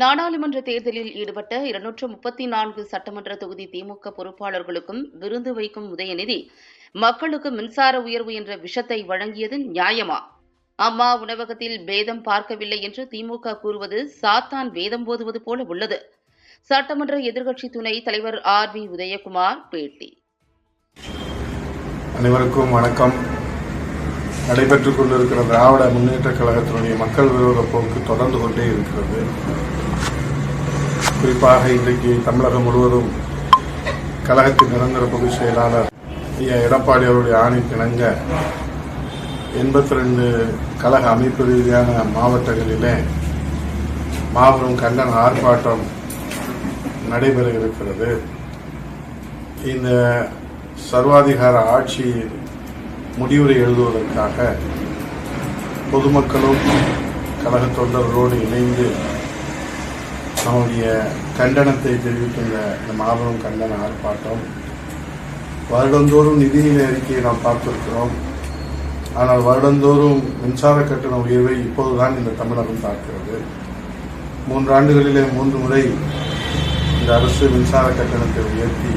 நாடாளுமன்ற தேர்தலில் ஈடுபட்ட இருநூற்று முப்பத்தி நான்கு சட்டமன்ற தொகுதி திமுக பொறுப்பாளர்களுக்கும் விருந்து வைக்கும் உதயநிதி மக்களுக்கு மின்சார உயர்வு என்ற விஷத்தை வழங்கியது நியாயமா? அம்மா உணவகத்தில் பேதம் பார்க்கவில்லை என்று திமுக கூறுவது சாத்தான் வேதம் போதுவது போல உள்ளது. சட்டமன்ற எதிர்க்கட்சி துணை தலைவர் ஆர் வி உதயகுமார் பேட்டி. அனைவருக்கும் வணக்கம். நடைபெற்றுக் கொண்டிருக்கிற திராவிட முன்னேற்ற கழகத்தினுடைய மக்கள் விரோத போக்கு தொடர்ந்து கொண்டே இருக்கிறது. குறிப்பாக இன்றைக்கு தமிழகம் முழுவதும் கழகத்தின் நிரந்தர பொதுச் செயலாளர் ஐயா எடப்பாடி அவருடைய ஆணைக்கிணங்க எண்பத்தி ரெண்டு கழக அமைப்பு ரீதியான மாவட்டங்களிலே மாபெரும் கண்டன ஆர்ப்பாட்டம் நடைபெற இருக்கிறது. இந்த சர்வாதிகார ஆட்சி முடிவுரை எழுதுவதற்காக பொதுமக்களும் கழக தொண்டர்களோடு இணைந்து அவனுடைய கண்டனத்தை தெரிவிக்கின்ற இந்த மாபெரும் கண்டன ஆர்ப்பாட்டம் வருடந்தோறும் நிதிநிலை அறிக்கையை நாம் பார்த்திருக்கிறோம். ஆனால் வருடந்தோறும் மின்சார கட்டண உயர்வை இப்போதுதான் இந்த தமிழகம் பார்க்கிறது. மூன்றாண்டுகளிலே மூன்று முறை இந்த அரசு மின்சார கட்டணத்தை உயர்த்தி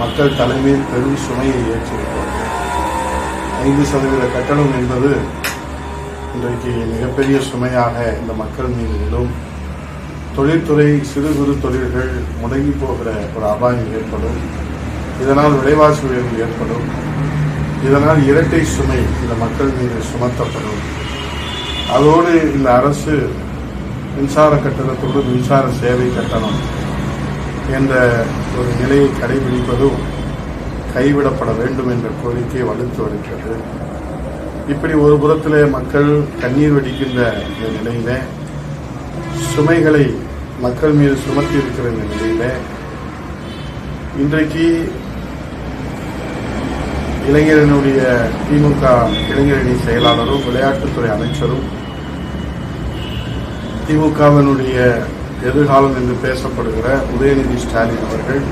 மக்கள் தலைமையில் பெரும் சுமையை ஏற்றிருக்கிறது. ஐந்து சதவீத கட்டணம் என்பது இன்றைக்கு மிகப்பெரிய சுமையாக இந்த மக்கள் மீது விழும் தொழில்துறை சிறு குறு தொழில்கள் முடங்கி போகிற ஒரு அபாயம் ஏற்படும். இதனால் விலைவாசி உயர்வு ஏற்படும். இதனால் இரட்டை சுமை இந்த மக்கள் மீது சுமத்தப்படும். அதோடு இந்த அரசு மின்சார கட்டணத்தோடு மின்சார சேவை கட்டணம் என்ற ஒரு நிலையை கடைபிடிப்பதும் கைவிடப்பட வேண்டும் என்ற கோரிக்கை வலுத்து வருகிறது. இப்படி ஒரு புறத்தில் மக்கள் கண்ணீர் வெடிக்கின்ற இந்த நிலையில சுமைகளை மக்கள் மீது சுமத்தி இருக்கிற இந்த நிலையில இன்றைக்கு இளைஞரனுடைய திமுக இளைஞரணி செயலாளரும் விளையாட்டுத்துறை அமைச்சரும் திமுகவினுடைய எதிர்காலம் என்று பேசப்படுகிற உதயநிதி ஸ்டாலின் அவர்கள்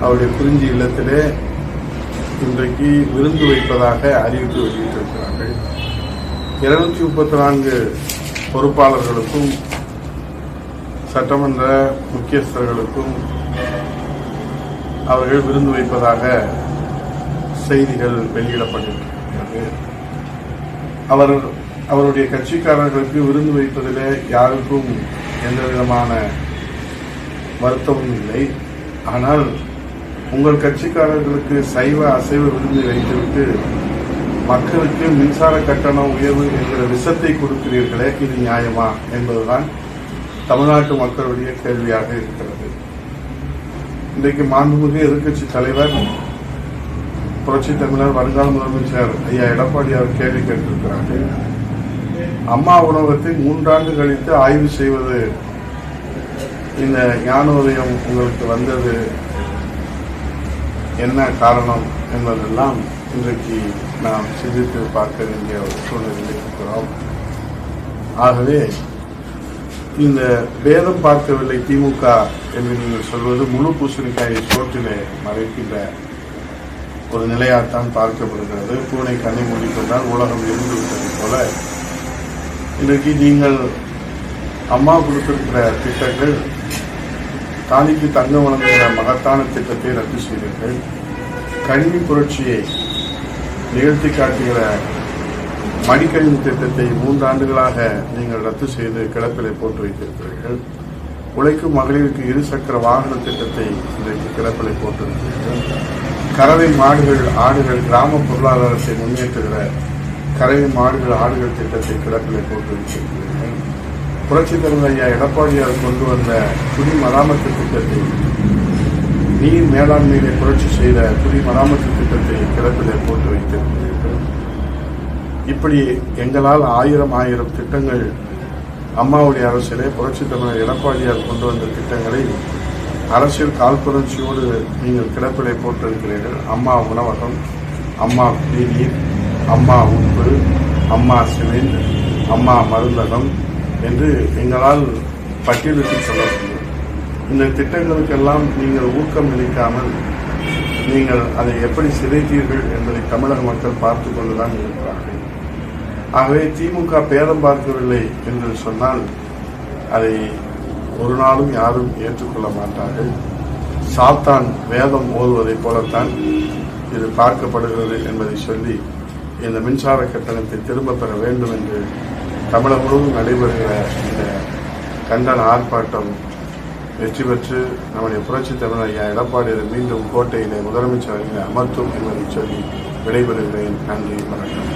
அவருடைய குறிஞ்சி இல்லத்திலே இன்றைக்கு விருந்து வைப்பதாக அறிவிப்பு வெளியிட்டிருக்கிறார்கள். இருநூத்தி முப்பத்தி நான்கு பொறுப்பாளர்களுக்கும் சட்டமன்ற முக்கியஸ்தர்களுக்கும் அவர்கள் விருந்து வைப்பதாக செய்திகள் வெளியிடப்பட்டிருக்கிறது. அவர் அவருடைய கட்சிக்காரர்களுக்கு விருந்து வைப்பதில் யாருக்கும் எந்த விதமான வருத்தமும் இல்லை. ஆனால் உங்கள் கட்சிக்காரர்களுக்கு சைவ அசைவ விருந்து வைத்துவிட்டு மக்களுக்கு மின்சார கட்டண உயர்வு என்கிற விஷத்தை கொடுக்கிறீர்களே இது நியாயமா என்பதுதான் தமிழ்நாட்டு மக்களுடைய கேள்வியாக இருக்கிறது. இன்றைக்கு மாண்புமிகு எதிர்க்கட்சி தலைவர் புரட்சி தமிழர் வருங்கால முதலமைச்சர் ஐயா எடப்பாடி அவர் கேள்வி கேட்டிருக்கிறார்கள். அம்மா உணவகத்தை மூன்றாண்டு கழித்து ஆய்வு செய்வது இந்த ஞானோதயம் உங்களுக்கு வந்தது என்ன காரணம் என்பதெல்லாம் இன்றைக்கு நாம் சிந்தித்து பார்க்க வேண்டிய ஒரு சூழ்நிலையில் இருக்கிறோம். ஆகவே இந்த பேதம் பார்க்கவில்லை திமுக என்று நீங்கள் சொல்வது முழு பூசணிக்காயை சோற்றிலே மறைக்கின்ற ஒரு நிலையாகத்தான் பார்க்கப்படுகிறது. பூனை கண்ணை மூடிக்கொண்டால் உலகம் இருந்து விட்டது போல. இன்றைக்கு நீங்கள் அம்மா கொடுத்திருக்கிற திட்டங்கள் தாலிக்கு தங்கம் வழங்குகிற மகத்தான திட்டத்தை ரத்து செய்தீர்கள். கணினி புரட்சியை நிகழ்த்தி காட்டுகிற மடிக்கணினி திட்டத்தை மூன்று ஆண்டுகளாக நீங்கள் ரத்து செய்து கிடப்பிலை போட்டு வைத்திருக்கிறீர்கள். உழைக்கும் மகளிருக்கு இருசக்கர வாகன திட்டத்தை இன்றைக்கு கிடப்பிலை போட்டிருக்கிறீர்கள் கறவை மாடுகள் ஆடுகள் கிராம பொருளாதாரத்தை முன்னேற்றுகிற கறவை மாடுகள் ஆடுகள் திட்டத்தை கிடப்பிலை போட்டு வைத்திருக்கிறீர்கள் புரட்சி தலைவர் ஐயா எடப்பாடியார் கொண்டு வந்த குடி மராமத்து திட்டத்தை நீர் மேலாண்மையிலே புரட்சி செய்த குடி மராமத்து திட்டத்தை கிடப்பிலே போட்டு வைத்திருக்கிறீர்கள் இப்படி எங்களால் ஆயிரம் ஆயிரம் திட்டங்கள் அம்மாவுடைய அரசிலே புரட்சி தலைவர் எடப்பாடியார் கொண்டு வந்த திட்டங்களை அரசியல் காழ்ப்புணர்ச்சியோடு நீங்கள் கிடப்பிலை போட்டிருக்கிறீர்கள். அம்மா உணவகம் அம்மா குடிநீர் அம்மா உப்பு அம்மா சிமெண்ட் அம்மா மருந்தகம் என்று எங்களால் பட்டியலிட்டு சொல்ல முடியும் இந்த திட்டங்களுக்கெல்லாம் நீங்கள் ஊக்கம் அளிக்காமல் நீங்கள் அதை எப்படி சிதைத்தீர்கள் என்பதை தமிழக மக்கள் பார்த்து கொண்டுதான் இருக்கிறார்கள். ஆகவே திமுக பேதம் பார்க்கவில்லை என்று சொன்னால் அதை ஒரு நாளும் யாரும் ஏற்றுக்கொள்ள மாட்டார்கள். சாத்தான் வேதம் ஓதுவதைப் போலத்தான் இது பார்க்கப்படுகிறது என்பதை சொல்லி இந்த மின்சார கட்டணத்தை திரும்ப பெற வேண்டும் என்று தமிழகம் முழுவதும் நடைபெறுகிற இந்த கண்டன ஆர்ப்பாட்டம் வெற்றி பெற்று நம்முடைய புரட்சி தமிழர் ஐயா மீண்டும் கோட்டையிலே முதலமைச்சர் அமர்த்தும் என்பதை சொல்லி விடைபெறுகிறேன். நன்றி வணக்கம்.